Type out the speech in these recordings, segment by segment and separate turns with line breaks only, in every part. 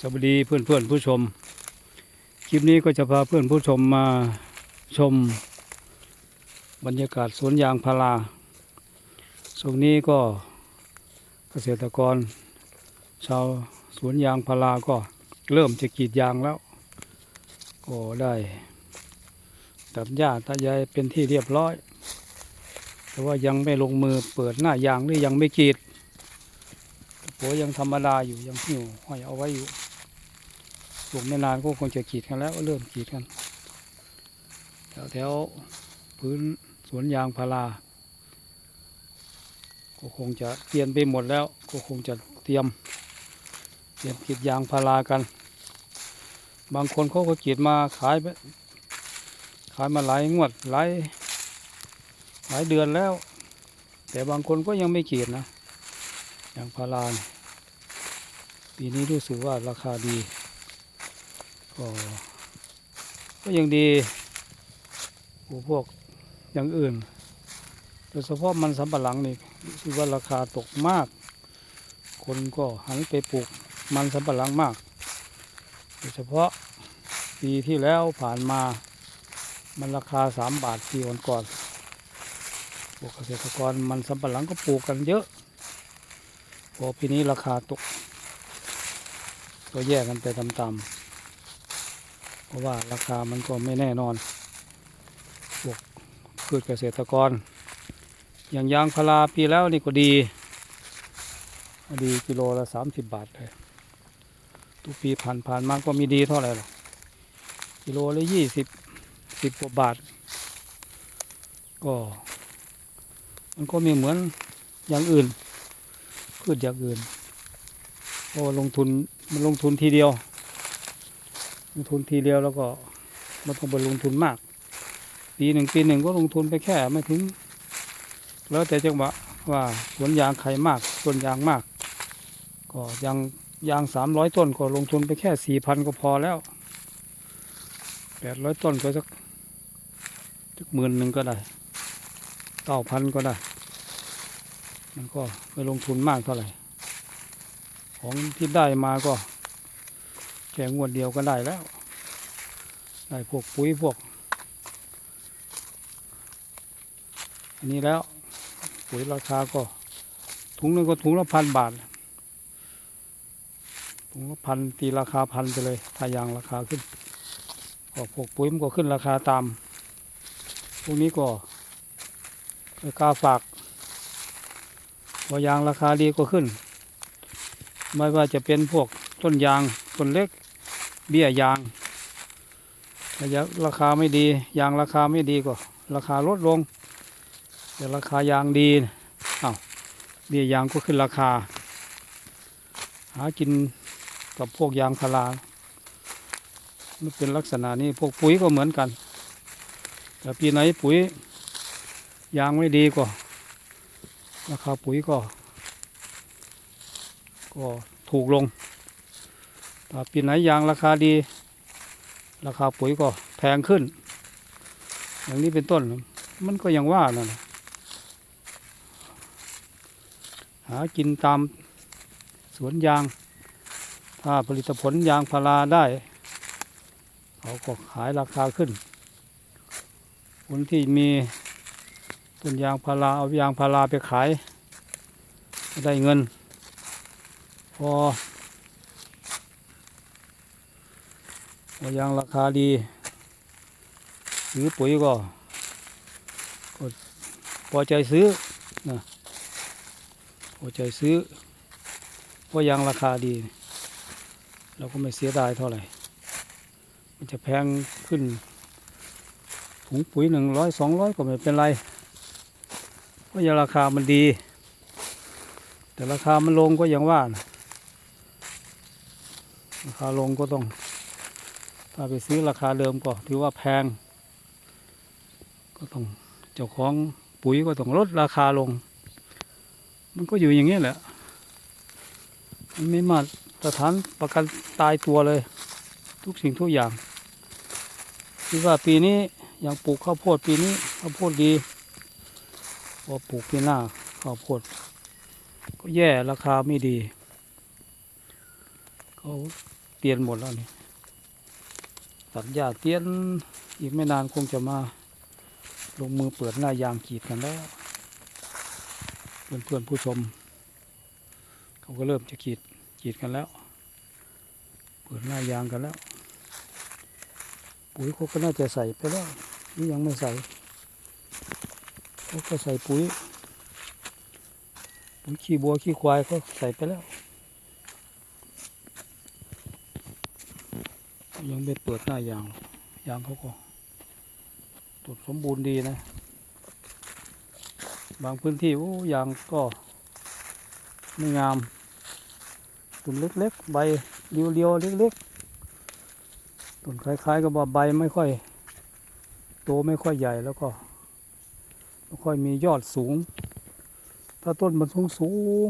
สวัสดีเพื่อนเพื่อนผู้ชม คลิปนี้ก็จะพาเพื่อนผู้ชมมาชม บรรยากาศสวนยางพาราช่วงนี้ก็เกษตรกร ชาวสวนยางพาราก็เริ่มจะกรีดยางแล้ว ก็ได้ตัดหญ้าตัดใยเป็นที่เรียบร้อย แต่ว่ายังไม่ลงมือเปิดหน้ายางหรือยังไม่กรีด โผยังธรรมดาอยู่ยังหิวห้อยเอาไว้อยู่ปลูกไม่นานก็คงจะกรีดกันแล้วเริ่มกรีดกันแถวแถวๆพื้นสวนยางพาราก็คงจะเปลี่ยนไปหมดแล้วก็คงจะเตรียม เตรียมกรีดยางพารากัน บางคนเขาก็กรีดมาขายไปขายมาหลายงวดหลายหลายเดือนแล้ว แต่บางคนก็ยังไม่กรีดนะยางพาราเนี่ย ปีนี้รู้สึกว่าราคาดีก็ก็ยังดีกว่าพวกอย่างอื่นโดยเฉพาะมันสำปะหลังนี่รู้สึกว่าราคาตกมาก คนก็หันไปปลูกมันสำปะหลังมากโดยเฉพาะปีที่แล้วผ่านมามันราคาสามบาทปีวันก่อนพวกเกษตรกรมันสำปะหลังก็ปลูกกันเยอะ พอปีนี้ราคาตก ก็แยกกันไปตามๆเพราะว่าราคามันก็ไม่แน่นอนพวกพืชเกษตรกร อย่างยางพาราปีแล้วนี่ก็ดี ดีกิโลละสามสิบบาทเลย ทุกปีผ่านผ่านมาก็มีดีเท่าไหร่หรอกกิโลละยี่สิบสิบกว่าบาท ก็ มันก็ม่เหมือนอย่างอื่นพืชอย่างอื่น เพราะว่าลงทุนมันลงทุนทีเดียว ลงทุนทีเดียวแล้วก็มันต้องไปลงทุนมาก ปีหนึ่งปีหนึ่งก็ลงทุนไปแค่ไม่ถึง แล้วแต่จังหวะว่าสวนยางใครมากสวนยางมาก ก็ยางยางสามร้อยต้นก็ลงทุนไปแค่สี่พันก็พอแล้วแปดร้อยต้นก็สักสักหมื่นหนึ่งก็ได้เก้าพันก็ได้ มันก็ไม่ลงทุนมากเท่าไหร่ ของที่ได้มาก็แค่งวดเดียวก็ได้แล้ว ได้พวกปุ๋ยพวก อันนี้แล้ว ปุ๋ยราคาก็ ถุงนึงก็ถุงละพันบาท ถุงละพันตีราคาพันไปเลยถ้ายางราคาขึ้นก็พวกปุ๋ยมันก็ขึ้นราคาตาม พวกนี้ก็ราคาฝากพอยางราคาดีก็ขึ้น ไม่ว่าจะเป็นพวกต้นยางต้นเล็กเบี้ยยางระยะราคาไม่ดียางราคาไม่ดีก็ราคาลดลง แต่ราคายางดีอ้าวเบี้ยยางก็ขึ้นราคา หากินกับพวกยางพารามันเป็นลักษณะนี้พวกปุ๋ยก็เหมือนกัน แต่ปีไหนปุ๋ยยางไม่ดีก็ราคาปุ๋ยก็ ก็ถูกลงถ้าปีไหนยางราคาดี ราคาปุ๋ยก็แพงขึ้น อย่างนี้เป็นต้น มันก็ยังว่านั่นหละหากินตามสวนยาง ถ้าผลิตผลยางพาราได้เขาก็ขายราคาขึ้น คนที่มีต้นยางพาราเอายางพาราไปขายได้เงิน อพอยางราคาดีซื้อปุ๋ยก็ก็พอใจซื้อนะพอใจซื้อเพราะยางราคาดี เราก็ไม่เสียดายเท่าไหร่ มันจะแพงขึ้นถุงปุ๋ยหนึ่งร้อยสองร้อยก็ไม่เป็นไร เพราะยางราคามันดี แต่ราคามันลงก็อย่างว่านะ ราคาลงก็ต้อง ถ้าไปซื้อราคาเดิมก็ถือว่าแพง ก็ต้องเจ้าของปุ๋ยก็ต้องลดราคาลง มันก็อยู่อย่างนี้แหละ มันไม่มาตรฐานประกันตายตัวเลย ทุกสิ่งทุกอย่างคิดว่าปีนี้อย่างปลูกข้าวโพดปีนี้ข้าวโพดดีพอปลูกปีหน้าข้าวโพดก็แย่ราคาไม่ดี เขาเตียนหมดแล้วนี่ตัดหญ้าเตียนอีกไม่นานคงจะมาลงมือเปิดหน้ายางขีดกันแล้วเพื่อนเพื่อนผู้ชม เขาก็เริ่มจะขีดขีดกันแล้ว เปิดหน้ายางกันแล้ว ปุ๋ยเขาก็น่าจะใส่ไปแล้วนี่ยังไม่ใส่เขาก็ใส่ปุ๋ยปุ๋ยขี้บัวขี้ควายเขาใส่ไปแล้ว ยังไม่เปิดหน้ายาง ยางเขาก็ตรวจสมบูรณ์ดีนะ บางพื้นที่โอ้ยางก็ไม่งามต้นเล็กๆ ใบเรียวๆ เล็กๆต้นคล้าย ๆ กับว่าใบไม่ค่อย โตไม่ค่อยใหญ่แล้วก็ไม่ค่อยมียอดสูง ถ้าต้นมันสูงสูง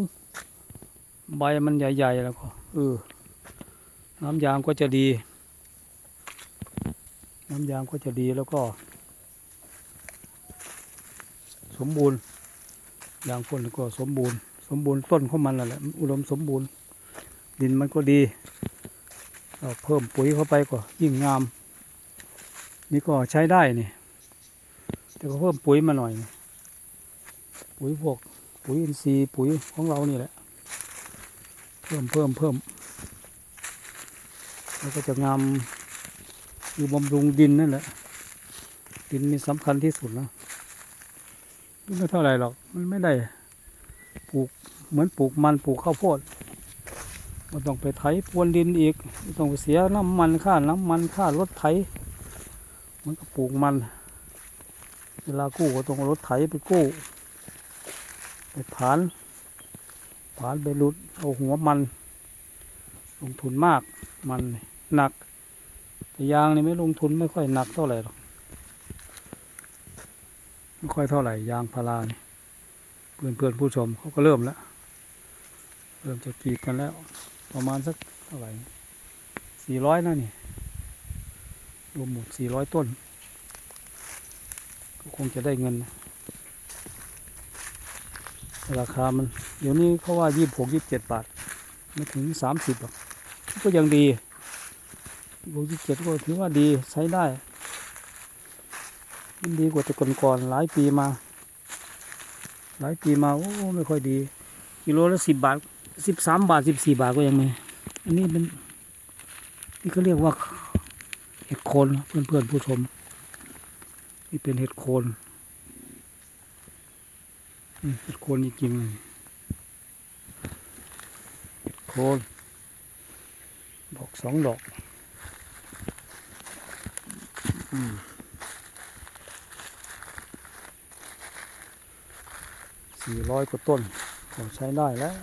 ใบมันใหญ่ ๆ แล้วก็เออน้ำยางก็จะดี น้ำยางก็จะดีแล้วก็ สมบูรณ์ยางพ่นก็สมบูรณ์ สมบูรณ์ต้นของมันแหละอุดมสมบูรณ์ ดินมันก็ดีเราเพิ่มปุ๋ยเข้าไปก็ยิ่งงาม นี่ก็ใช้ได้นี่แต่ก็เพิ่มปุ๋ยมาหน่อย ปุ๋ยพวกปุ๋ยอินทรีย์ปุ๋ยของเรานี่แหละ เพิ่มเพิ่มเพิ่มแล้วก็จะงาม อยู่บำรุงดินนั่นแหละ ดินนี่สำคัญที่สุดนะไม่เท่าไหร่หรอกมันไม่ได้ปลูกเหมือนปลูกมันปลูกข้าวโพดมันต้องไปไถพรวนดินอีกมันต้องไปเสียน้ำมันค่าน้ำมันค่ารถไถมันก็ปลูกมัน เวลากู้ก็ต้องรถไถไปกู้ไปผานผานไปรุดเอาหัวมัน ลงทุนมากมันหนัก ยางนี่ไม่ลงทุนไม่ค่อยหนักเท่าไหร่หรอก ไม่ค่อยเท่าไหร่ยางพารานี่เพื่อนเพื่อนผู้ชมเขาก็เริ่มแล้ว เริ่มจะกรีดกันแล้ว ประมาณสักเท่าไหร่สี่ร้อยนะนี่รวมหมดสี่ร้อยต้น ก็คงจะได้เงินนะราคามัน เดี๋ยวนี้เขาว่ายี่สิบหกยี่สิบเจ็ดบาท ไม่ถึงสามสิบหรอก ก็ยังดี บวกยี่สิบเจ็ดก็ถือว่าดีใช้ได้ มันดีกว่าแต่ก่อนๆหลายปีมา หลายปีมาโอ้ไม่ค่อยดี กิโลละสิบบาทสิบสามบาทสิบสี่บาทก็ยังมี อันนี้เป็นนี่เขาเรียกว่าเห็ดโคนเพื่อนเพื่อนๆผู้ชม นี่เป็นเห็ดโคนเห็ดโคนจริงๆเลยเห็ดโคนดอกสองดอก สี่ร้อยกว่าต้นก็ใช้ได้แล้ว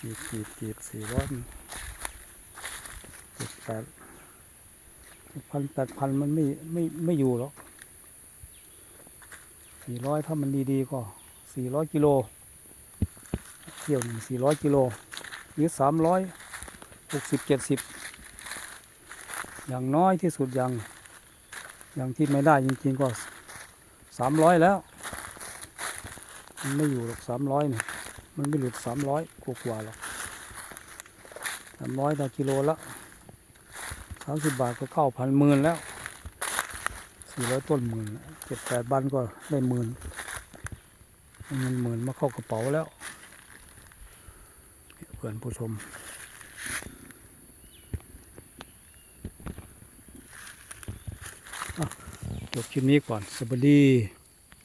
กีบกีบกีบสี่ร้อยเจ็ดแปดพันแปดพันมันไม่ไม่ไม่อยู่หรอกสี่ร้อยถ้ามันดีๆก็สี่ร้อยกิโลเที่ยวหนึ่งสี่ร้อยกิโลหรือสามร้อยหกสิบเจ็ดสิบ อย่างน้อยที่สุดอย่างอย่างที่ไม่ได้จริงๆก็สามร้อยแล้ว มันไม่อยู่หรอกสามร้อยเนี่ยมันไม่หลุดสามร้อยกว่าหรอกสามร้อยต่อกิโลละสามสิบบาทก็เข้าพันหมื่นแล้วสี่ร้อยต้นหมื่นเจ็ดแปดบันก็ได้หมื่นเงินหมื่นมาเข้ากระเป๋าแล้ว เพื่อนผู้ชม อะจบคลิปนี้ก่อนสวัสดี